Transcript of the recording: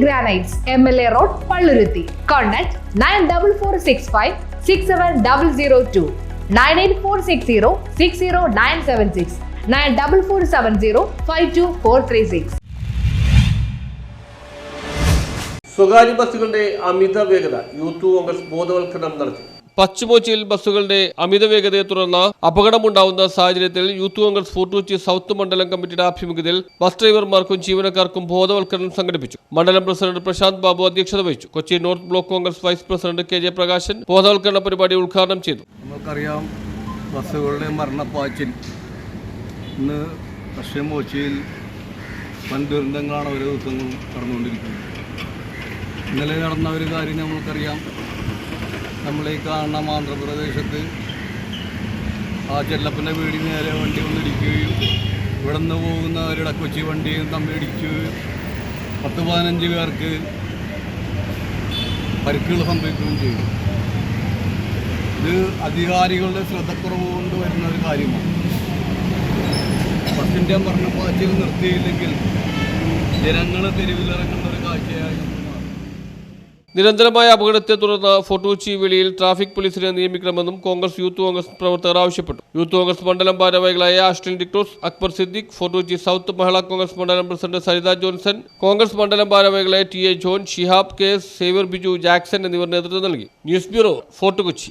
Granites M L A road Palluruthy contact nine double four six five six seven double zero two nine eight four six zero six zero nine seven six nine double four seven zero five two four three six സ്വകാര്യ ബസ്സുകളുടെ അമിത വേഗത youth Congress ബോധവൽക്കരണം നടത്തി. പശ്ചിമോച്ചിയിൽ ബസ്സുകളുടെ അമിത വേഗതയെ തുടർന്ന് അപകടമുണ്ടാവുന്ന സാഹചര്യത്തിൽ youth Congress Fort Kochi south മണ്ഡലം കമ്മിറ്റിയുടെ ആഭിമുഖ്യത്തിൽ ബസ് ഡ്രൈവർമാർക്കും ജീവനക്കാർക്കും ബോധവൽക്കരണം സംഘടിപ്പിച്ചു. മണ്ഡലം പ്രസിഡന്റ് പ്രശാന്ത് ബാബു അധ്യക്ഷത വഹിച്ചു. Kochi north block Congress vice president K J Prakashan ബോധവൽക്കരണ പരിപാടി ഉദ്ഘാടനം ചെയ്തു. നമുക്കറിയാം ബസ്സുകളുടെ മരണപ്പാച്ചിൽ. ഇന്ന് പശ്ചിമോച്ചിയിൽ വൻ ദുരന്തങ്ങളാണ് ഓരോ ദിവസങ്ങളും നടന്നുകൊണ്ടിരിക്കുന്നത്. ഇന്നലെ നടന്ന ഒരു കാര്യം നമ്മൾക്കറിയാം നമ്മൾ ഈ കാണുന്ന ആന്ധ്രാപ്രദേശത്ത് ആ ചെല്ലപ്പന്റെ വീടിന് നേരെ വണ്ടി വന്നിടിക്കുകയും ഇവിടെ നിന്ന് പോകുന്നവരുടെ കൊച്ചി വണ്ടിയും തമ്മിടിക്കുകയും പത്ത് പതിനഞ്ച് പേർക്ക് പരിക്കുകൾ സംഭവിക്കുകയും ചെയ്തു ഇത് അധികാരികളുടെ ശ്രദ്ധക്കുറവ് കൊണ്ട് വരുന്ന ഒരു കാര്യമാണ് ബസ്സിന്റെ മരണപ്പാച്ചിൽ നിർത്തിയില്ലെങ്കിൽ ജനങ്ങൾ തെരുവിലിറങ്ങുന്ന ഒരു കാഴ്ചയായി. നിരന്തരമായ അപകടത്തെ തുടർന്ന് ഫോർട്ടുകൊച്ചി വെളിയിൽ ട്രാഫിക് പോലീസിനെ നിയമിക്കണമെന്നും കോൺഗ്രസ് യൂത്ത് കോൺഗ്രസ് പ്രവർത്തകർ ആവശ്യപ്പെട്ടു. യൂത്ത് കോൺഗ്രസ് മണ്ഡലം ഭാരവാഹികളായ Ashlin D'Cruz Akbar Siddique Fort Kochi south Mahila Congress മണ്ഡലം പ്രസിഡന്റ് സരിത ജോൺസൺ കോൺഗ്രസ് മണ്ഡലം ഭാരവാഹികളായ T A John Shihab K S Xavier Biju Jackson എന്നിവർ നേതൃത്വം നൽകി. News bureau Fort Kochi